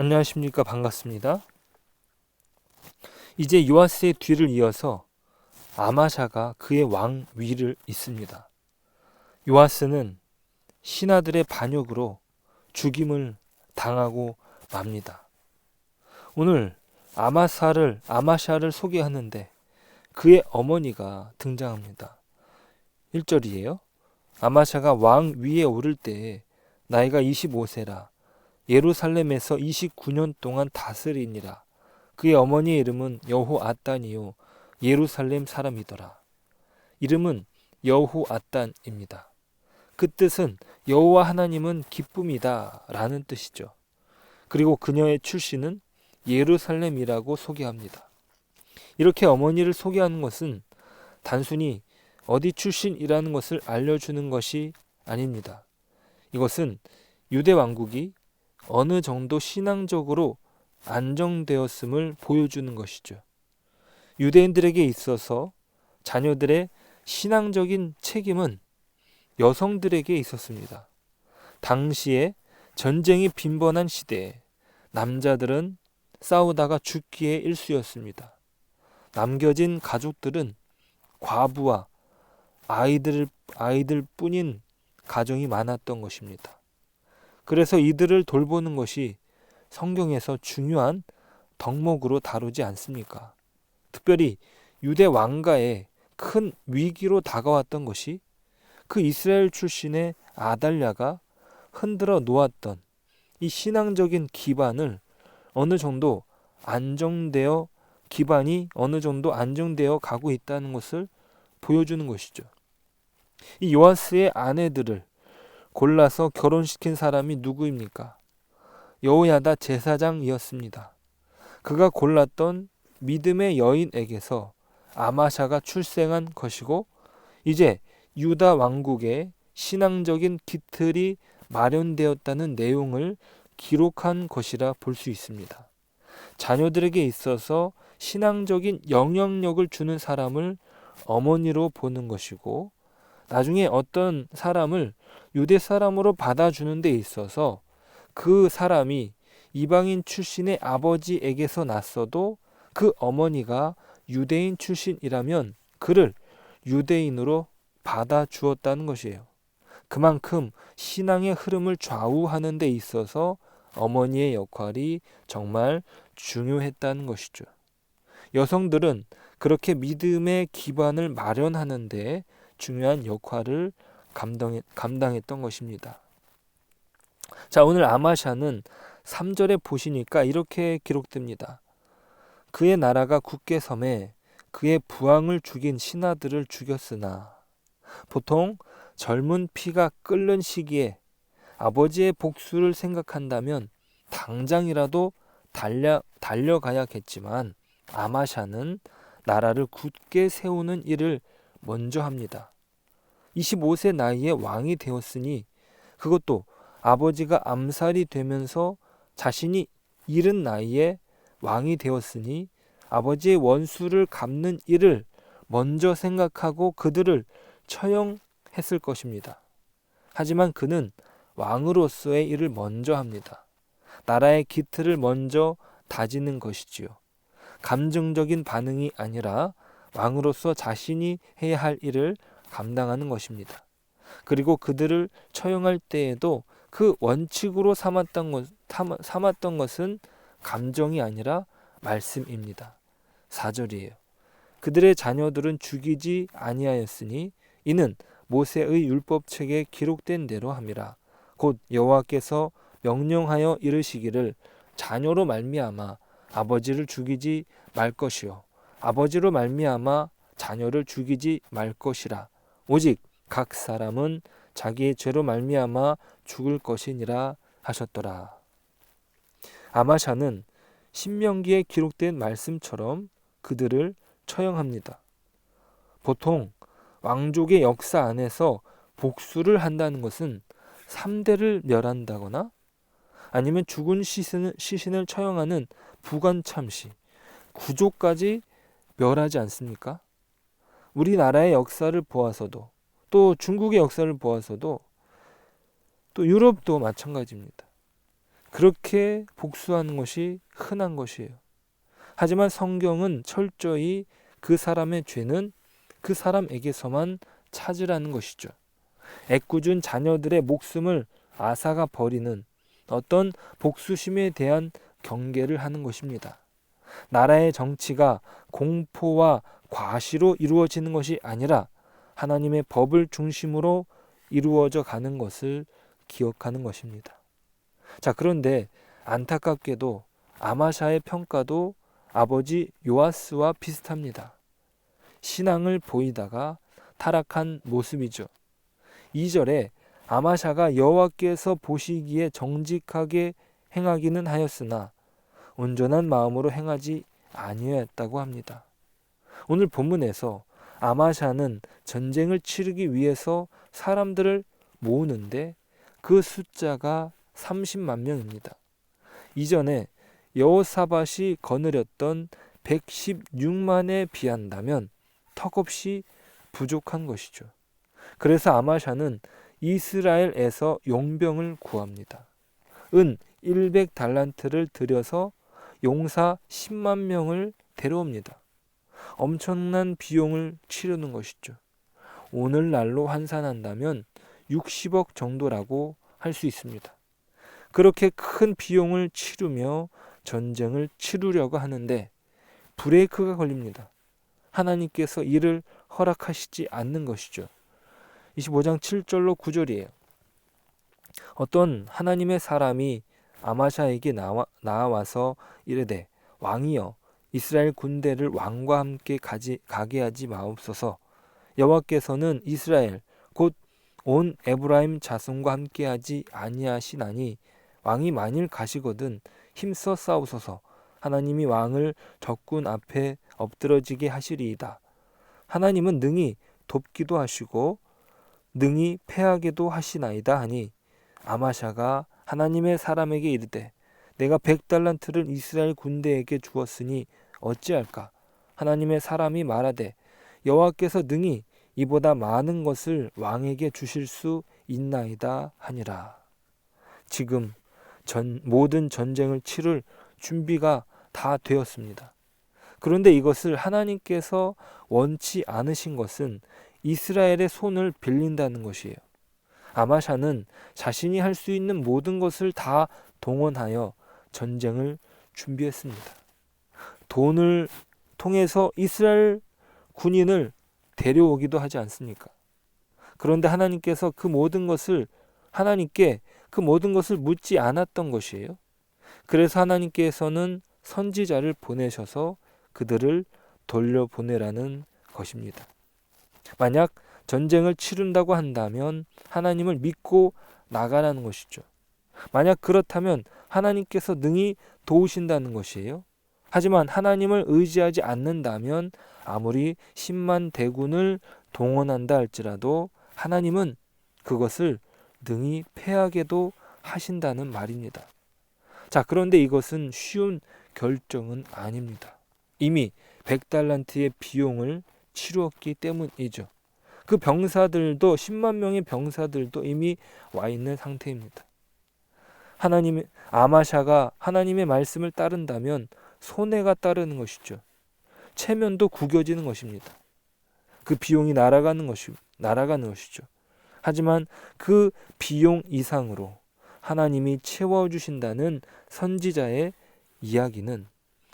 안녕하십니까 반갑습니다. 이제 요아스의 뒤를 이어서 아마샤가 그의 왕 위를 잇습니다. 요아스는 신하들의 반역으로 죽임을 당하고 맙니다. 오늘 아마사를 아마샤를 소개하는데 그의 어머니가 등장합니다. 1절이에요. 아마샤가 왕 위에 오를 때 나이가 25세라 예루살렘에서 29년 동안 다스리니라. 그의 어머니의 이름은 여호아단이요 예루살렘 사람이더라. 이름은 여호아단입니다. 그 뜻은 여호와 하나님은 기쁨이다라는 뜻이죠. 그리고 그녀의 출신은 예루살렘이라고 소개합니다. 이렇게 어머니를 소개하는 것은 단순히 어디 출신이라는 것을 알려주는 것이 아닙니다. 이것은 유대 왕국이 어느 정도 신앙적으로 안정되었음을 보여주는 것이죠. 유대인들에게 있어서 자녀들의 신앙적인 책임은 여성들에게 있었습니다. 당시에 전쟁이 빈번한 시대에 남자들은 싸우다가 죽기에 일쑤였습니다. 남겨진 가족들은 과부와 아이들 아이들 뿐인 가정이 많았던 것입니다. 그래서 이들을 돌보는 것이 성경에서 중요한 덕목으로 다루지 않습니까? 특별히 유대 왕가의 큰 위기로 다가왔던 것이 그 이스라엘 출신의 아달랴가 흔들어 놓았던 이 신앙적인 기반을 어느 정도 안정되어 기반이 어느 정도 안정되어 가고 있다는 것을 보여주는 것이죠. 이 요아스의 아내들을 골라서 결혼시킨 사람이 누구입니까? 여호야다 제사장이었습니다. 그가 골랐던 믿음의 여인에게서 아마샤가 출생한 것이고 이제 유다 왕국의 신앙적인 기틀이 마련되었다는 내용을 기록한 것이라 볼 수 있습니다. 자녀들에게 있어서 신앙적인 영향력을 주는 사람을 어머니로 보는 것이고 나중에 어떤 사람을 유대 사람으로 받아주는 데 있어서 그 사람이 이방인 출신의 아버지에게서 났어도 그 어머니가 유대인 출신이라면 그를 유대인으로 받아주었다는 것이에요. 그만큼 신앙의 흐름을 좌우하는 데 있어서 어머니의 역할이 정말 중요했다는 것이죠. 여성들은 그렇게 믿음의 기반을 마련하는데 중요한 역할을 감당해, 감당했던 것입니다. 자, 오늘 아마샤는 3절에 보시니까 이렇게 기록됩니다. 그의 나라가 굳게 섬에 그의 부왕을 죽인 신하들을 죽였으나 보통 젊은 피가 끓는 시기에 아버지의 복수를 생각한다면 당장이라도 달려, 달려가야겠지만 아마샤는 나라를 굳게 세우는 일을 먼저 합니다. 25세 나이에 왕이 되었으니 그것도 아버지가 암살이 되면서 자신이 이른 나이에 왕이 되었으니 아버지의 원수를 갚는 일을 먼저 생각하고 그들을 처형했을 것입니다. 하지만 그는 왕으로서의 일을 먼저 합니다. 나라의 기틀을 먼저 다지는 것이지요. 감정적인 반응이 아니라 왕으로서 자신이 해야 할 일을 감당하는 것입니다. 그리고 그들을 처형할 때에도 그 원칙으로 삼았던, 것, 삼았던 것은 감정이 아니라 말씀입니다. 4절이에요. 그들의 자녀들은 죽이지 아니하였으니 이는 모세의 율법책에 기록된 대로 함이라. 곧 여호와께서 명령하여 이르시기를 자녀로 말미암아 아버지를 죽이지 말 것이요 아버지로 말미암아 자녀를 죽이지 말 것이라. 오직 각 사람은 자기의 죄로 말미암아 죽을 것이니라 하셨더라. 아마샤는 신명기에 기록된 말씀처럼 그들을 처형합니다. 보통 왕족의 역사 안에서 복수를 한다는 것은 3대를 멸한다거나 아니면 죽은 시신을, 시신을 처형하는 부관참시, 구조까지 멸하지 않습니까? 우리나라의 역사를 보아서도 또 중국의 역사를 보아서도 또 유럽도 마찬가지입니다. 그렇게 복수하는 것이 흔한 것이에요. 하지만 성경은 철저히 그 사람의 죄는 그 사람에게서만 찾으라는 것이죠. 애꿎은 자녀들의 목숨을 아사가 버리는 어떤 복수심에 대한 경계를 하는 것입니다. 나라의 정치가 공포와 과시로 이루어지는 것이 아니라 하나님의 법을 중심으로 이루어져 가는 것을 기억하는 것입니다. 자, 그런데 안타깝게도 아마샤의 평가도 아버지 요아스와 비슷합니다. 신앙을 보이다가 타락한 모습이죠. 2절에 아마샤가 여호와께서 보시기에 정직하게 행하기는 하였으나 온전한 마음으로 행하지 아니하였다고 합니다. 오늘 본문에서 아마샤는 전쟁을 치르기 위해서 사람들을 모으는데 그 숫자가 30만 명입니다. 이전에 여호사밧이 거느렸던 116만에 비한다면 턱없이 부족한 것이죠. 그래서 아마샤는 이스라엘에서 용병을 구합니다. 은 100달란트를 들여서 용사 10만 명을 데려옵니다. 엄청난 비용을 치르는 것이죠. 오늘날로 환산한다면 60억 정도라고 할 수 있습니다. 그렇게 큰 비용을 치르며 전쟁을 치르려고 하는데 브레이크가 걸립니다. 하나님께서 이를 허락하시지 않는 것이죠. 25장 7절로 9절이에요. 어떤 하나님의 사람이 아마샤에게 나와, 나와서 이르되 왕이여 이스라엘 군대를 왕과 함께 가지, 가게 하지 마옵소서 여호와께서는 이스라엘 곧 온 에브라임 자손과 함께 하지 아니하시나니 왕이 만일 가시거든 힘써 싸우소서 하나님이 왕을 적군 앞에 엎드러지게 하시리이다. 하나님은 능히 돕기도 하시고 능히 패하게도 하시나이다 하니 아마샤가 하나님의 사람에게 이르되 내가 백 달란트를 이스라엘 군대에게 주었으니 어찌할까 하나님의 사람이 말하되 여호와께서 능히 이보다 많은 것을 왕에게 주실 수 있나이다 하니라. 지금 전, 모든 전쟁을 치를 준비가 다 되었습니다. 그런데 이것을 하나님께서 원치 않으신 것은 이스라엘의 손을 빌린다는 것이에요. 아마샤는 자신이 할 수 있는 모든 것을 다 동원하여 전쟁을 준비했습니다. 돈을 통해서 이스라엘 군인을 데려오기도 하지 않습니까? 그런데 하나님께서 그 모든 것을 하나님께 그 모든 것을 묻지 않았던 것이에요. 그래서 하나님께서는 선지자를 보내셔서 그들을 돌려보내라는 것입니다. 만약 전쟁을 치른다고 한다면 하나님을 믿고 나가라는 것이죠. 만약 그렇다면 하나님께서 능히 도우신다는 것이에요. 하지만 하나님을 의지하지 않는다면 아무리 10만 대군을 동원한다 할지라도 하나님은 그것을 능히 패하게도 하신다는 말입니다. 자, 그런데 이것은 쉬운 결정은 아닙니다. 이미 100달란트의 비용을 치루었기 때문이죠. 그 병사들도 10만 명의 병사들도 이미 와 있는 상태입니다. 하나님의 아마샤가 하나님의 말씀을 따른다면 손해가 따르는 것이죠. 체면도 구겨지는 것입니다. 그 비용이 날아가는 것이 날아가는 것이죠. 하지만 그 비용 이상으로 하나님이 채워 주신다는 선지자의 이야기는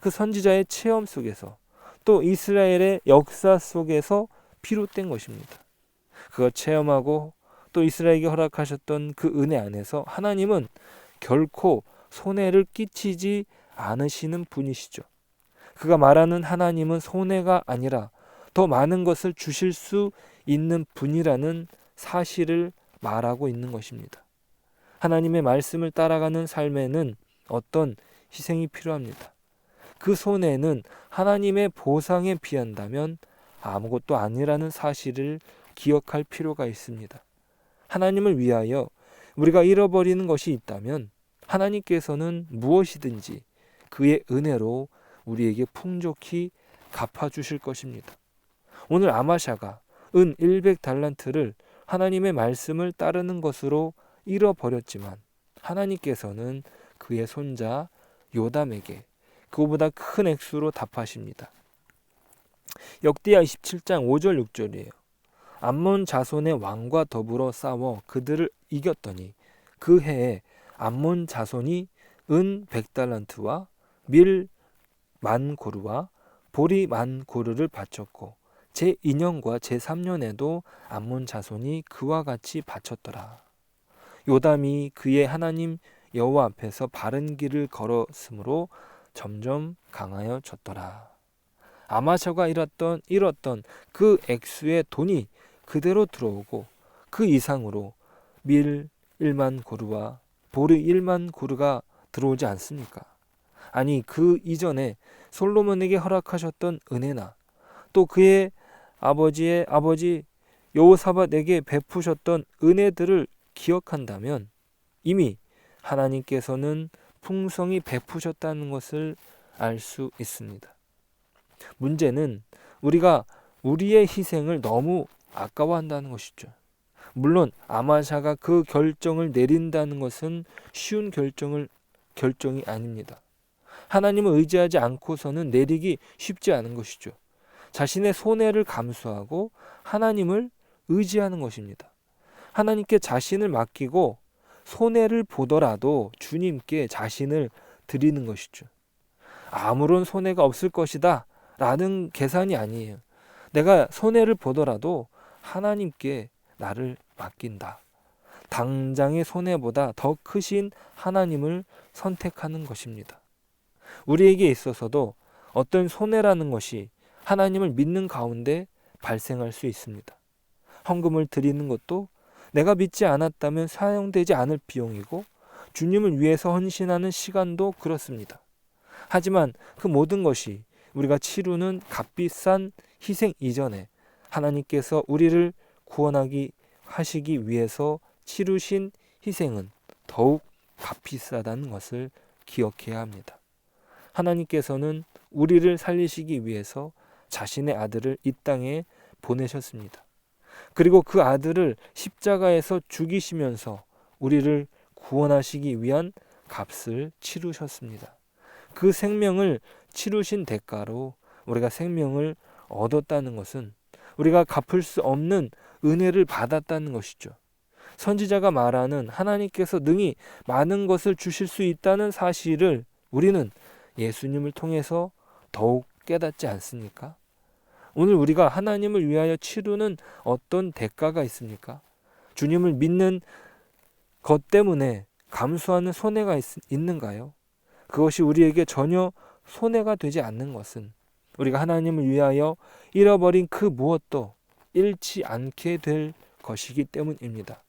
그 선지자의 체험 속에서 또 이스라엘의 역사 속에서 비롯된 것입니다. 그걸 체험하고 또 이스라엘에게 허락하셨던 그 은혜 안에서 하나님은 결코 손해를 끼치지 않으시는 분이시죠. 그가 말하는 하나님은 손해가 아니라 더 많은 것을 주실 수 있는 분이라는 사실을 말하고 있는 것입니다. 하나님의 말씀을 따라가는 삶에는 어떤 희생이 필요합니다. 그 손해는 하나님의 보상에 비한다면 아무것도 아니라는 사실을 기억할 필요가 있습니다. 하나님을 위하여 우리가 잃어버리는 것이 있다면 하나님께서는 무엇이든지 그의 은혜로 우리에게 풍족히 갚아주실 것입니다. 오늘 아마샤가 은 100달란트를 하나님의 말씀을 따르는 것으로 잃어버렸지만 하나님께서는 그의 손자 요담에게 그보다 큰 액수로 답하십니다. 역대하 27장 5절 6절이에요. 암몬 자손의 왕과 더불어 싸워 그들을 이겼더니 그 해에 암몬 자손이 은 100달란트와 밀 만 고르와 보리 만 고르를 바쳤고 제 2년과 제 3년에도 암몬 자손이 그와 같이 바쳤더라. 요담이 그의 하나님 여호와 앞에서 바른 길을 걸었으므로 점점 강하여 졌더라. 아마샤가 잃었던 잃었던 그 액수의 돈이 그대로 들어오고 그 이상으로 밀 1만 고르와 보리 1만 고르가 들어오지 않습니까? 아니 그 이전에 솔로몬에게 허락하셨던 은혜나 또 그의 아버지의 아버지 여호사밧에게 베푸셨던 은혜들을 기억한다면 이미 하나님께서는 풍성히 베푸셨다는 것을 알 수 있습니다. 문제는 우리가 우리의 희생을 너무 아까워한다는 것이죠. 물론 아마샤가 그 결정을 내린다는 것은 쉬운 결정을 결정이 아닙니다. 하나님을 의지하지 않고서는 내리기 쉽지 않은 것이죠. 자신의 손해를 감수하고 하나님을 의지하는 것입니다. 하나님께 자신을 맡기고 손해를 보더라도 주님께 자신을 드리는 것이죠. 아무런 손해가 없을 것이다 라는 계산이 아니에요. 내가 손해를 보더라도 하나님께 나를 맡긴다. 당장의 손해보다 더 크신 하나님을 선택하는 것입니다. 우리에게 있어서도 어떤 손해라는 것이 하나님을 믿는 가운데 발생할 수 있습니다. 헌금을 드리는 것도 내가 믿지 않았다면 사용되지 않을 비용이고 주님을 위해서 헌신하는 시간도 그렇습니다. 하지만 그 모든 것이 우리가 치르는 값비싼 희생 이전에 하나님께서 우리를 구원하기 하시기 위해서 치르신 희생은 더욱 값비싸다는 것을 기억해야 합니다. 하나님께서는 우리를 살리시기 위해서 자신의 아들을 이 땅에 보내셨습니다. 그리고 그 아들을 십자가에서 죽이시면서 우리를 구원하시기 위한 값을 치르셨습니다. 그 생명을 치르신 대가로 우리가 생명을 얻었다는 것은 우리가 갚을 수 없는 은혜를 받았다는 것이죠. 선지자가 말하는 하나님께서 능히 많은 것을 주실 수 있다는 사실을 우리는 예수님을 통해서 더욱 깨닫지 않습니까? 오늘 우리가 하나님을 위하여 치르는 어떤 대가가 있습니까? 주님을 믿는 것 때문에 감수하는 손해가 있, 있는가요? 그것이 우리에게 전혀 손해가 되지 않는 것은 우리가 하나님을 위하여 잃어버린 그 무엇도 잃지 않게 될 것이기 때문입니다.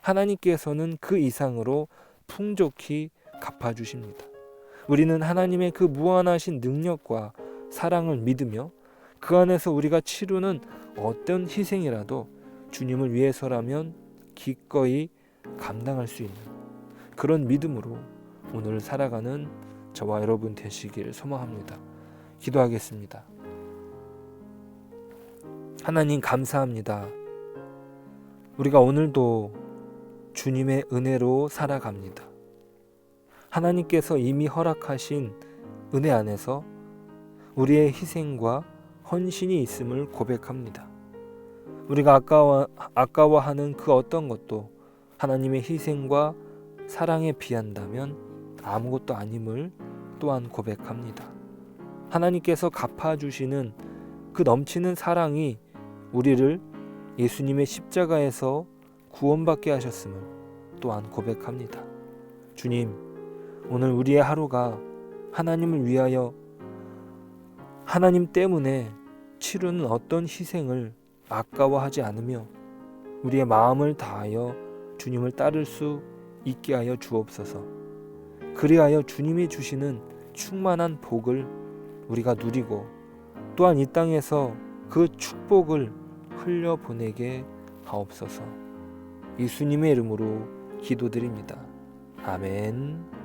하나님께서는 그 이상으로 풍족히 갚아주십니다. 우리는 하나님의 그 무한하신 능력과 사랑을 믿으며 그 안에서 우리가 치르는 어떤 희생이라도 주님을 위해서라면 기꺼이 감당할 수 있는 그런 믿음으로 오늘 살아가는 저와 여러분 되시길 소망합니다. 기도하겠습니다. 하나님 감사합니다. 우리가 오늘도 주님의 은혜로 살아갑니다. 하나님께서 이미 허락하신 은혜 안에서 우리의 희생과 헌신이 있음을 고백합니다. 우리가 아까워, 아까워하는 그 어떤 것도 하나님의 희생과 사랑에 비한다면 아무것도 아님을 또한 고백합니다. 하나님께서 갚아주시는 그 넘치는 사랑이 우리를 예수님의 십자가에서 구원받게 하셨음을 또한 고백합니다. 주님, 오늘 우리의 하루가 하나님을 위하여 하나님 때문에 치르는 어떤 희생을 아까워하지 않으며 우리의 마음을 다하여 주님을 따를 수 있게 하여 주옵소서. 그리하여 주님이 주시는 충만한 복을 우리가 누리고 또한 이 땅에서 그 축복을 흘려 보내게 하옵소서. 예수님의 이름으로 기도드립니다. 아멘.